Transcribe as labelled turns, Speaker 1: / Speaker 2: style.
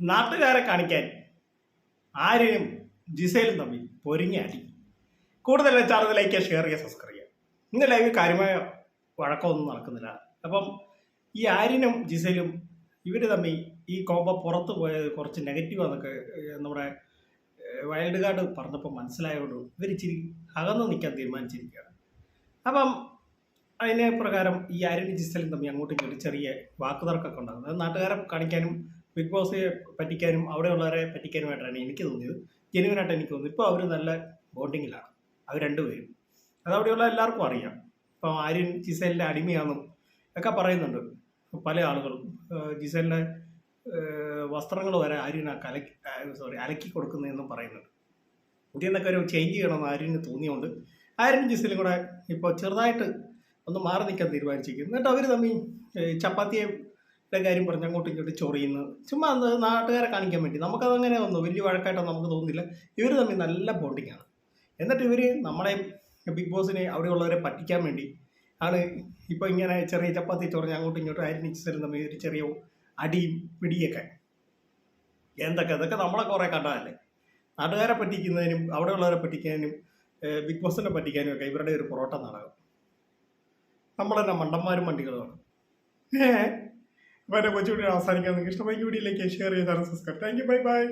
Speaker 1: നാട്ടുകാരെ കാണിക്കാൻ ആരെയും ജിസയിലും തമ്മിൽ പൊരിഞ്ഞ അടി. കൂടുതൽ ചാനൽ ലൈക്ക് ഷെയർ ചെയ്യുക സബ്സ്ക്രൈബ് ചെയ്യുക. ഇന്ന് ലൈവ് കാര്യമായ വഴക്കമൊന്നും നടക്കുന്നില്ല. അപ്പം ഈ ആര്യനും ജിസയിലും ഇവർ തമ്മിൽ ഈ കോമ്പ പുറത്ത് പോയത് കുറച്ച് നെഗറ്റീവ് എന്നൊക്കെ നമ്മുടെ വൈൽഡ് കാർഡ് പറഞ്ഞപ്പോൾ മനസ്സിലായതുകൊണ്ട് ഇവർ ഇച്ചിരി അകന്നു നിൽക്കാൻ തീരുമാനിച്ചിരിക്കുകയാണ്. അപ്പം അതിനെ പ്രകാരം ഈ ആര്യനും ജിസലും തമ്മിൽ അങ്ങോട്ടും ഇങ്ങോട്ടും ചെറിയ വാക്കുതർക്കൊക്കെ ഉണ്ടാകുന്നത് നാട്ടുകാരെ കാണിക്കാനും ബിഗ് ബോസ് പറ്റിക്കാനും അവിടെയുള്ളവരെ പറ്റിക്കാനുമായിട്ടാണ് എനിക്ക് തോന്നിയത്. ജനുവനായിട്ട് എനിക്ക് തോന്നുന്നു ഇപ്പോൾ അവർ നല്ല ബോണ്ടിങ്ങിലാണ്. അവർ രണ്ടുപേരും. അത് അവിടെയുള്ള എല്ലാവർക്കും അറിയാം. ഇപ്പം ആര്യൻ ജിസേലിന്റെ അടിമയാണെന്നും ഒക്കെ പറയുന്നുണ്ട്. പല ആളുകളും. ജിസേലിന്റെ വസ്ത്രങ്ങൾ വരെ ആര്യന് കലക്കി സോറി അലക്കി കൊടുക്കുന്നതെന്നും പറയുന്നുണ്ട്. ഇതിൽ നിന്നൊക്കെ ഒരു ചേഞ്ച് ചെയ്യണമെന്ന് ആര്യന് തോന്നിയോണ്ട് ആര്യൻ ജിസേലും കൂടെ ഇപ്പോൾ ചെറുതായിട്ട് ഒന്ന് മാറി നിൽക്കാൻ തീരുമാനിച്ചിരിക്കുന്നു. എന്നിട്ട് അവർ തമ്മിൽ ഏഹ് ചപ്പാത്തിയുടെ കാര്യം പറഞ്ഞ് അങ്ങോട്ടും ഇങ്ങോട്ടും ചൊറിയുന്നത്. ചുമ്മാ അത് നാട്ടുകാരെ കാണിക്കാൻ വേണ്ടി. നമുക്കതങ്ങനെ ഒന്നും വലിയ വഴക്കായിട്ടൊന്നും നമുക്ക് തോന്നുന്നില്ല. ഇവർ തമ്മിൽ നല്ല ബോണ്ടിങ്ങാണ് എന്നിട്ട് ഇവർ നമ്മളെ ബിഗ് ബോസിനെ അവിടെയുള്ളവരെ പറ്റിക്കാൻ വേണ്ടി ആണ് ഇപ്പോൾ ഇങ്ങനെ ചെറിയ ചപ്പാത്തി ചൊറിഞ്ഞ് അങ്ങോട്ടും ഇങ്ങോട്ടും ആയിരം തരുന്ന ഒരു ചെറിയ അടിയും പിടിയൊക്കെ എന്തൊക്കെ? ഇതൊക്കെ നമ്മളെ കുറേ കണ്ടതല്ലേ? നാട്ടുകാരെ പറ്റിക്കുന്നതിനും അവിടെയുള്ളവരെ പറ്റിക്കാനും ബിഗ് ബോസിനെ പറ്റിക്കാനും ഒക്കെ ഇവരുടെ ഒരു പൊറോട്ട നാടകം. നമ്മളെന്നെ മണ്ടന്മാരും വണ്ടികളുമാണ് ഏഹ് അപ്പോൾ എന്റെ അവസാനിക്കാൻ നിങ്ങൾക്ക് ഇഷ്ടമായി വീഡിയോയിലേക്ക് ഷെയർ ചെയ്താണ് subscribe thank you bye bye